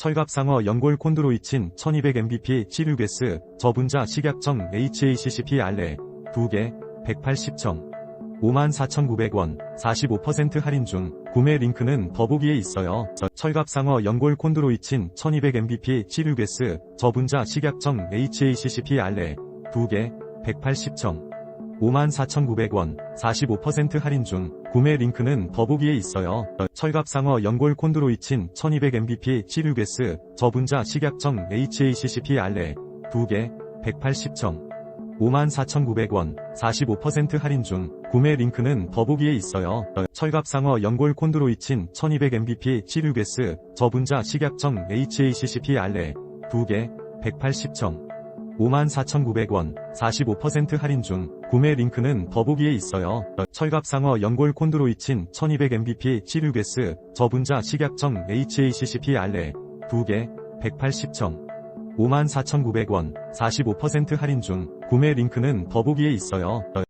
철갑상어 연골 콘드로이친 1200mBp 시류게스 저분자 식약청 HACCP 알레 2개 180청 54,900원 45% 할인 중 구매 링크는 더보기에 있어요. 저- 철갑상어 연골 콘드로이친 1200mBP 시류게스 저분자 식약청 HACCP 알레 2개 180청 54,900원 45% 할인 중 구매 링크는 더보기에 있어요. 철갑상어 연골 콘드로이친 1200mBP 시류게스 저분자 식약청 HACCP 알레 2개 180청 54,900원 45% 할인 중 구매 링크는 더보기에 있어요. 철갑상어 연골 콘드로이친 1200mBP 시류게스 저분자 식약청 HACCP 알레 2개 180청 54,900원 45% 할인 중 구매 링크는 더보기에 있어요. 철갑상어 연골 콘드로이친 1200mBP 시류게스 저분자 식약청 HACCP 알레 2개 180청 54,900원 45% 할인 중 구매 링크는 더보기에 있어요.